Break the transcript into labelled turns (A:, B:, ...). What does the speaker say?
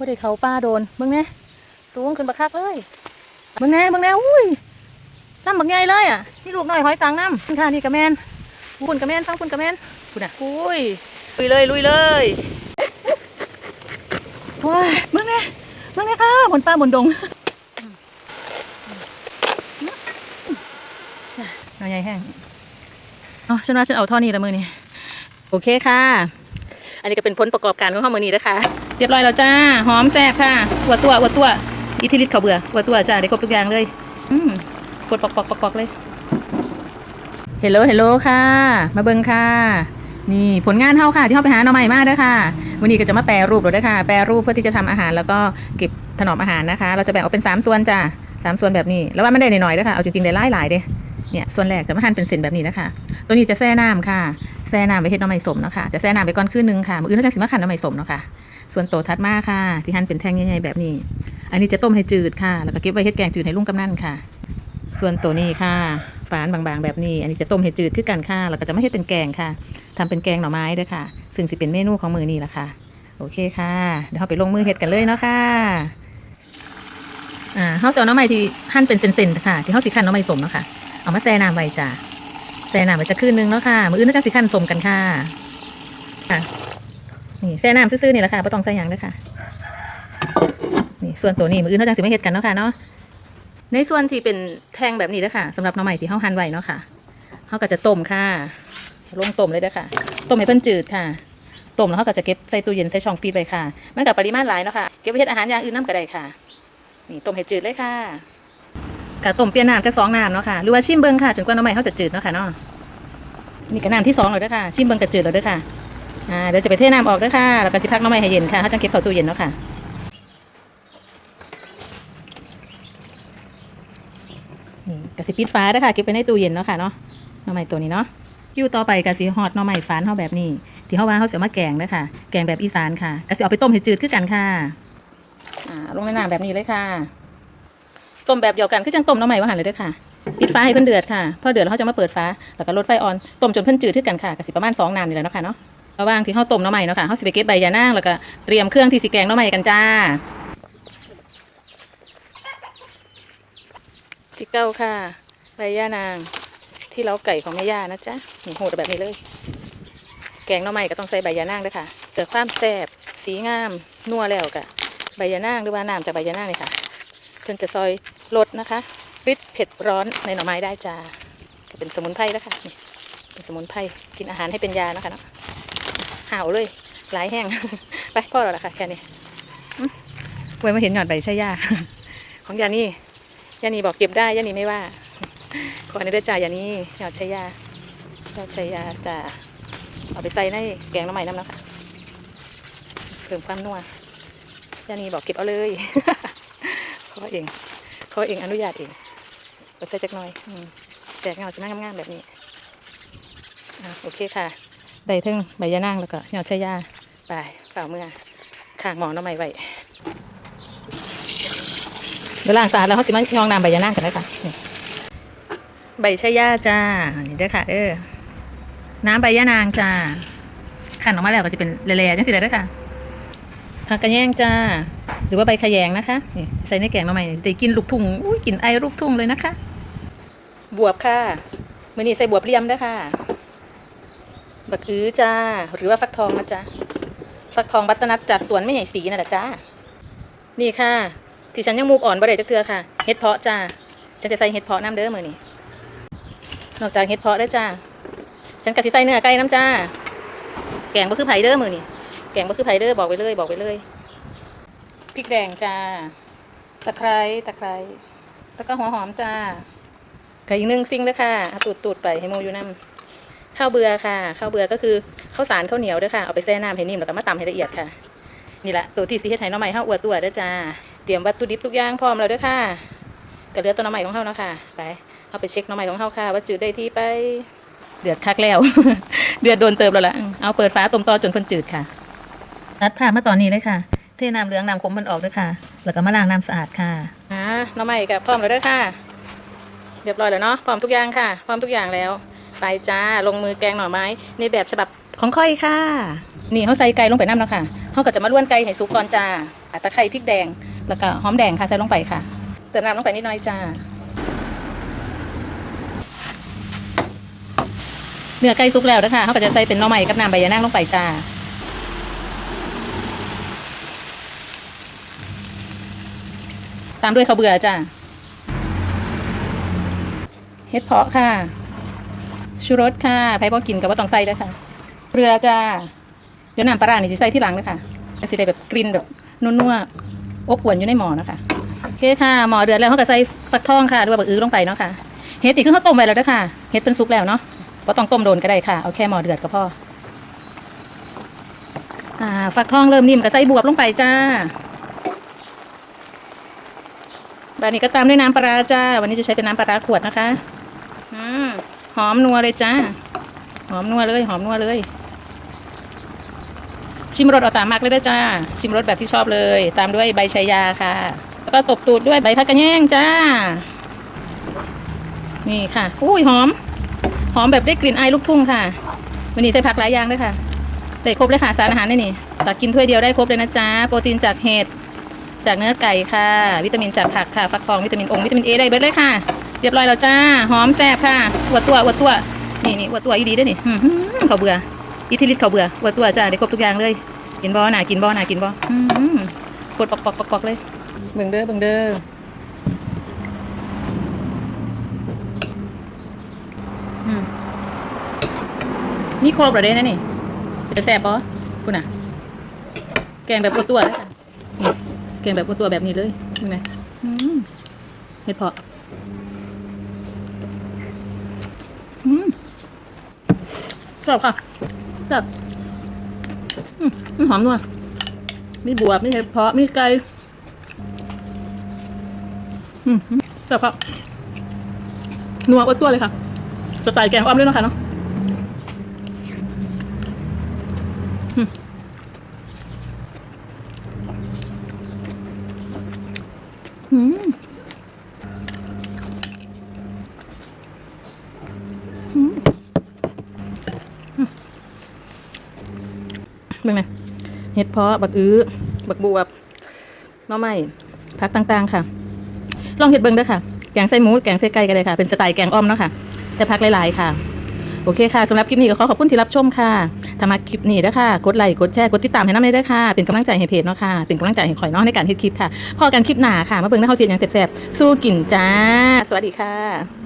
A: ว่าได้เขาป้าโดนมึงแน่สูงขึ้นบักคักเลยมึงแน่มึงแน่อุ้ยน้ำบักใหญ่เลยอะนี่ลูกน้อยหอยสังน้ำค่ะนี่กระแมนคุณกระแมนฟังคุณกระแมนคุณอะอุ้ยลุยเลยลุยเลยว้ายมึงแน่มึงแน่ค่ะบนป้าบนดงน้อยใหญ่แห้งอ๋อฉันว่าฉันเอาท่อนี้ละมือนี่โอเคค่ะ อันนี้ก็เป็นผลประกอบการของข้าวมือนี้นะคะ เรียบร้อยแล้วจ้า หอมแซ่บค่ะอวตัวอวตัว อิทธิฤทธิ์เขาเบื่ออวตัวจ้าได้ครบทุกอย่างเลย อืมกดปอกปอกปอกปอกเลยเฮลโลเฮลโลค่ะ มาเบิงค่ะ นี่ผลงานเฮาค่ะ ที่เฮาไปหาหน่อใหม่มาเด้อค่ะ วันนี้ก็จะมาแปรรูปแล้วเด้อค่ะ แปรรูปเพื่อที่จะทำอาหารแล้วก็เก็บถนอมอาหารนะคะ เราจะแบ่งออกเป็น 3 ส่วนจ้าสามส่วนแบบนี้ แล้วว่ามันได้หน่อยๆด้อค่ะ เอาจริงๆได้หลายหลายๆเด้เนี่ยส่วนแรกจะมาหั่นเป็นเส้นแบบนี้นะคะ ตัวนี้จะแช่น้ำค่ะแช่น้ำไว้เฮ็ดหน่อไม้สมนะคะ จะแช่น้ำไปก่อนคืนนึงค่ะ มืออื่นเราจะสิมาขันหน่อไม้สมเนาะค่ะ ส่วนโตทัดมาค่ะ ที่หั่นเป็นแท่งใหญ่ๆแบบนี้ อันนี้จะต้มให้จืดค่ะ แล้วก็เก็บไว้เฮ็ดแกงจืดให้ลุงกำนันค่ะ ส่วนตัวนี้ค่ะฝานบางๆแบบนี้ อันนี้จะต้มให้จืดคือกันค่ะ แล้วก็จะไม่ให้เป็นแกงค่ะทำเป็นแกงหน่อไม้ด้วยค่ะ ซึ่งสิเป็นเมนูของมือนี้ละค่ะ โอเคค่ะ เดี๋ยวเราไปลงมือเฮ็ดกันเลยเนาะค่ะอ่าเฮาสิเอาหน้ำไม้ที่หั่นเป็นเส้นๆค่ะ ที่เฮาสิคั่นหน้ำไม้สมเนาะค่ะ เอามาแช่น้ำไว้จ้ะแช่น้ำไว้จะคืนนึงเนาะค่ะ มื้ออื่นน่าจะสิคั่นสมกันค่ะค่ะ นี่แช่น้ำซื่อๆนี่แหละค่ะไม่ต้องใส่หยังเลยค่ะ นี่ส่วนตัวนี้มืออื่นเขาจังสิไม่เฮ็ดกันเนาะค่ะเนาะ ในส่วนที่เป็นแท่งแบบนี้เด้อค่ะสำหรับหน้ำใหม่ที่เฮาหั่นไว้เนาะค่ะเฮาก็จะต้มค่ะ ลงต้มเลยเด้อค่ะต้มให้เพิ่นจืดค่ะ ต้มแล้วเฮาก็จะเก็บใส่ตู้เย็นใส่ช่องฟรีซไว้ค่ะ มันกับปริมาณหลายเนาะค่ะ เก็บไว้เฮ็ดอาหารอย่างอื่นน้ำก็ได้ค่ะ นี่ต้มให้จืดเลยค่ะกะต้มเปลี่ยนน้ำจากสองน้ำเนาะค่ะ หรือว่าชิมเบิงค่ะจนกว่าน้ำใหม่เขาจะจืดเนาะค่ะเนาะ นี่ก็น้ำที่สองเลยด้อค่ะ ชิมเบิงกะจืดแล้วด้อค่ะ อ่าเดี๋ยวจะไปเทน้ำออกด้อค่ะ แล้วก็สิพักน้ำใหม่ให้เย็นค่ะเขาจะเก็บเข้าตู้เย็นเนาะค่ะนี่กะสิปิดฟ้าด้อค่ะเก็บไว้ในตู้เย็นเนาะค่ะเนาะน่อไม้ตัวนี้เนาะคิวต่อไปกะสิฮอดน่อไม้ฟานเฮาแบบนี้ ที่เฮาว่าเฮาเสิเอามาแกงด้อค่ะ แกงแบบอีสานค่ะกะสิเอาไปต้มให้จืดคือกันค่ะอ่าลงในน้ำแบบนี้เลยค่ะต้มแบบเดียวกันคือจังต้มน่อไม้ว่าหันเลยด้อค่ะปิดฟ้าให้เพิ่นเดือดค่ะพอเดือดแล้วเขาจะมาเปิดฟ้าแล้วก็ลดไฟออนต้มจนเพิ่นจืดขึ้นกันค่ะกสิประมาณ2น้ำนี่แหละเนาะค่ะเนาะ ระหว่างที่เขาต้มหน้ำใหม่เนาะค่ะเขาสิไปเก็บใบยานางแล้วก็เตรียมเครื่องที่สิแกงหน้ำใหม่กันจ้าที่เก้าค่ะใบยานาง ที่เล้าไก่ของแม่ย่านะจ๊ะโหดแบบนี้เลย แกงหน้ำใหม่ก็ต้องใส่ใบยานางด้วยค่ะเกิดความแซ่บสีงามนัวแล้วกะใบยานางหรือว่าน้ำจากใบยานางเลยค่ะเพิ่นจะซอยลดนะคะริดเผ็ดร้อนในหน่อไม้ได้จ้าเป็นสมุนไพรแล้วค่ะนี่เป็นสมุนไพรกินอาหารให้เป็นยานะคะเนาะ ห่าวเลย หลายแห้ง ไปพ่อเราละค่ะแค่นี้อืมไว้มาเห็นหยอดใบชะยาของยานี่ยานี่บอกเก็บได้ยานี่ไม่ว่า ขอในเด้อจ่ายยานี่หยอดชะยาหยอดชะยาจะเอาไปใส่ในแกงน้ำใหม่น้ำเนาะค่ะเพิ่มความนัวยานี่บอกเก็บเอาเลยเขาเองเขาเองอนุญาตเองเอาใส่จักหน่อยอืมแตกเงาจะนั่งงามๆแบบนี้อะโอเคค่ะ ได้ทั้งใบยะนางแล้วก็ยอดชะยาไปฝ่าเมื่อข้างหมอน้ำใหม่ไว้เดี๋ยวล้างสะอาดแล้วเขาสิมายองน้ำใบยะนางกันเลยค่ะใบชะยาจ้านี่เด้อค่ะเออน้ำใบยะนางจ้าขันออกมาแล้วก็จะเป็นเละๆจังสิเลยเด้อค่ะผักกระแยงจ้าหรือว่าใบขยงนะคะนี่ใส่ในแกงน้ำใหม่ได้กินลูกทุ่งอุ้ยกินไอลูกทุ่งเลยนะคะ บวบค่ะมือนี้ใส่บวบเลียมด้อค่ะ บักอื้อจ้า หรือว่าฟักทองนะจ๊ะฟักทองบัตนัดจากสวนไม่ใหญ่สีนั่นแหละจ้านี่ค่ะ ที่ฉันยังมูกอ่อนบ่ได้จักเทือค่ะเห็ดเพาะจ้าฉันจะใส่เห็ดเพาะน้ำเด้อมือนี่นอกจากเห็ดเพาะได้จ้าฉันก็สิใส่เนื้อไก่น้ำจ้า แกงบ่คือไผ่เด้อมือนี่แกงบ่คือไผ่เด้อบอกไว้เลยบอกไว้เลยพริกแดงจ้าตะไคร้ตะไคร้แล้วก็หัวหอมจ้ากับอีกหนึ่งสิ่งเด้อค่ะเอาตูดตูดไปให้โมอยู่น้ำ ข้าวเบื่อค่ะ ข้าวเบื่อก็คือข้าวสารข้าวเหนียวด้อค่ะ เอาไปแช่น้ำให้นิ่มแล้วก็มาตำให้ละเอียดค่ะ นี่แหละตัวที่สีเฮ็ดไห้น้องใหม่ข้าวอวดตัวด้อจ้า เตรียมวัตถุดิบทุกอย่างพร้อมแล้วด้อค่ะก็เลือตัวน้องใหม่ของเฮาเนาะค่ะ ไปเอาไปเช็คน้องใหม่ของเฮาค่ะ ว่าจืดได้ที่ไปเดือดคักแล้ว เดือดโดนเติมแล้วล่ะ เอาเปิดฟ้าต้มต่อจนเพิ่นจืดค่ะตัดผ่ามาตอนนี้เลยค่ะ เทน้ำเหลืองน้ำขมมันออกด้อค่ะ แล้วก็มาล้างน้ำสะอาดค่ะอ่าน้องใหม่กับพร้อมแล้วด้อค่ะ เรียบร้อยแล้วเนาะ พร้อมทุกอย่างค่ะ พร้อมทุกอย่างแล้ว ไปจ้าลงมือแกงหน่อไม้ในแบบฉบับของค่อยค่ะ นี่เขาใส่ไก่ลงไปน้ำแล้วค่ะเขาก็จะมาล้วนไก่ให้สุกก่อนจ้าตะไคร้พริกแดงแล้วก็หอมแดงค่ะใส่ลงไปค่ะเติมน้ำลงไปนิดหน่อยจ้าเนื้อไก่สุกแล้วนะคะเขาก็จะใส่เป็นหน่อไม้กับน้ำใบยะนางลงไปจ้าตามด้วยข้าวเบื่อจ้าเฮ็ดเพาะค่ะ ชูรสค่ะไผ่พอกินกับว่าต้องใส่ด้วยค่ะเกลือจ้าเดี๋ยวน้ำปลาร้านี่จะใส่ที่หลังเลยค่ะจะสิได้แบบกลิ่นแบบนัวๆอบอวนอยู่ในหม้อนะคะโอเคค่ะหม้อเดือดแล้วเขาก็ใส่ฟักทองค่ะหรือว่าบักอื้อลงไปเนาะค่ะเฮ็ดอีกคือเขาต้มไว้แล้วเด้วยค่ะเฮ็ดเป็นซุปแล้วเนาะก็ต้องต้มโดนก็ได้ค่ะเอาแค่หม้อเดือดก็พออ่าฟักทองเริ่มนิ่มก็ใส่บวบลงไปจ้าแบบนี้ก็ตามด้วยน้ำปลาจ้า วันนี้จะใช้เป็นน้ำปลาขวดนะคะ หอมนัวเลยจ้า หอมนัวเลย หอมนัวเลย ชิมรสเอาตามมากเลยนะจ้า ชิมรสแบบที่ชอบเลย ตามด้วยใบชายาค่ะ แล้วก็ตบตูดด้วยใบพักกระแยงจ้า นี่ค่ะ อุ้ยหอม หอมแบบได้กลิ่นไอลูกทุ่งค่ะ วันนี้ใส่ผักหลายอย่างด้วยค่ะได้ครบเลยค่ะสารอาหารได้นี่ ตักกินถ้วยเดียวได้ครบเลยนะจ๊ะโปรตีนจากเห็ดจากเนื้อไก่ค่ะ วิตามินจากผักค่ะ ฟักทองวิตามินองค์วิตามินเอได้เบิดเลยค่ะ เรียบร้อยแล้วจ้า หอมแซ่บค่ะอวดตัวอวดตัว นี่นี่อวดตัวอีดีด้วยนี่อื้อหือเขาวเบื่ออิทธิฤทธิ์เขาวเบื่ออวดตัวจ้าได้ครบทุกอย่างเลย กินบ่หนากินบ่หนากินบ่อื้อหือกดปอกปอกปอกปอกเลย เบิ่งเด้อเบิ่งเด้ออืมมีครบเหรอเด้นะนี่จะแซ่บปะคุณน่ะ แกงแบบอวดตัวเลยค่ะนี่แกงแบบอวดตัวแบบนี้เลยเห็นไหมอืมเห็ดเพาะอืม ชอบค่ะชอบอืมหอมนัวมีบวบมีเห็ดเพาะมีไก่อืมชอบค่ะนัวอ้วดตัวเลยค่ะ สไตล์แกงอ้อมด้วยเนาะคะเนาะอืมอืมอืมอืม เป็นไงเห็ดเพาะบักอื้อบักบวบหน้อไม้พักต่างๆค่ะ ลองเห็ดเบิ้งด้อค่ะ แกงไส้หมู แกงไส้ไก่ก็ได้ค่ะ เป็นสไตล์แกงอ้อมเนาะค่ะใช้พักหลายๆค่ะ โอเคค่ะสำหรับคลิปนี้ก็ขอขอบคุณที่รับชมค่ะถ้ามาคลิปนี้นะคะกดไลค์ กดแชร์ กดติดตามให้น้ำเลยด้วยค่ะ เป็นกำลังใจให้เพจเนาะค่ะ เป็นกำลังใจให้ข่อยเนาะในการเฮ็ดคลิปค่ะ พอกันคลิปหน้าค่ะ มาเบิ่งหน้าเฮาเสียงอย่างแซ่บๆ สู้กินจ้า สวัสดีค่ะ